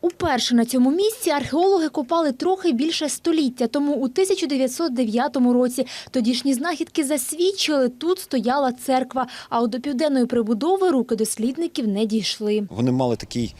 Уперше на цьому місці археологи копали трохи більше століття тому у 1909 році. Тодішні знахідки засвідчили, тут стояла церква, а от до південної прибудови руки дослідників не дійшли. Вони мали такий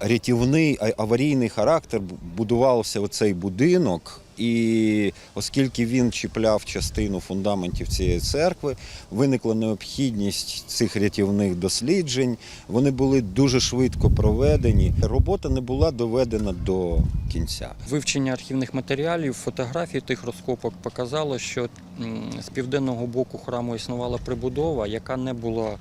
рятівний аварійний характер. Бу- Будувався оцей будинок, і оскільки він чіпляв частину фундаментів цієї церкви, виникла необхідність цих рятівних досліджень. Вони були дуже швидко проведені. Робота не була доведена до кінця. Вивчення архівних матеріалів, фотографій тих розкопок показало, що з південного боку храму існувала прибудова, яка не була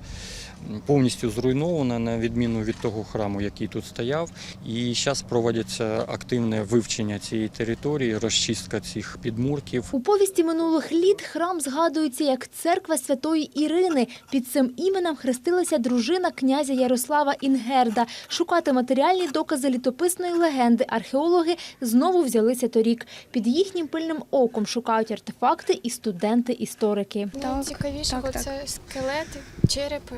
повністю зруйнована, на відміну від того храму, який тут стояв. І зараз проводиться активне вивчення цієї території, розчистка цих підмурків. У повісті минулих літ храм згадується як церква святої Ірини. Під цим іменем хрестилася дружина князя Ярослава Інгерда. Шукати матеріальні докази літописної легенди археологи знову взялися торік. Під їхнім пильним оком шукають артефакти і студенти-історики. Так. це скелети, черепи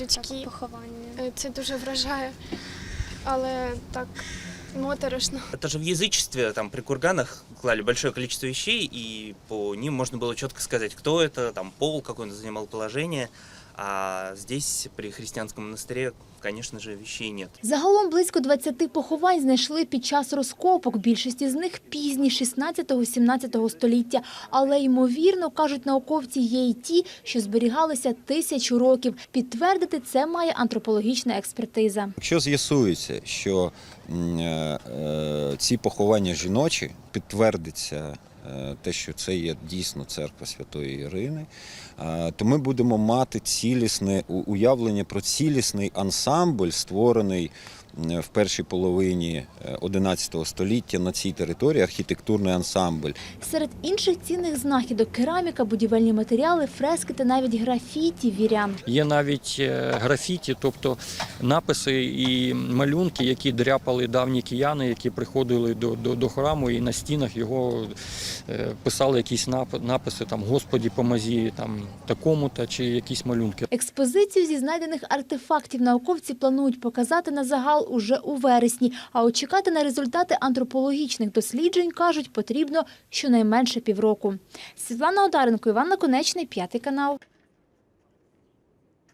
людські. поховання. Е, Це дуже вражає, але так моторошно. Это же в язычестве, там при курганах клали большое количество вещей, и по ним можно было четко сказать, кто это, там пол, какое он занимал положение. А здесь, при христианском монастыре, конечно же, вещей нет. Загалом близько 20 поховань знайшли під час розкопок. Більшість із них пізні 16-17 століття. Але ймовірно, кажуть науковці, є й ті, що зберігалися тисячу років. Підтвердити це має антропологічна експертиза. Якщо з'ясується, що е, е, ці поховання жіночі підтвердиться те, що це є дійсно церква Святої Ірини, е, то ми будемо мати цілісне уявлення про цілісний ансамбль, створений в першій половині е, 11 століття на цій території, архітектурний ансамбль. Серед інших цінних знахідок кераміка, будівельні матеріали, фрески та навіть графіті вірян. Є навіть е, графіті, тобто написи і малюнки, які дряпали давні кияни, які приходили до, до, до храму і на стінах його е, писали якісь нап- написи, там Господі помазі, там такому-то чи якісь малюнки. Експозицію зі знайдених артефактів науковці планують показати на загал уже у вересні. А от чекати на результати антропологічних досліджень, кажуть, потрібно щонайменше півроку. Світлана Одаренко, Іван Наконечний, п'ятий канал.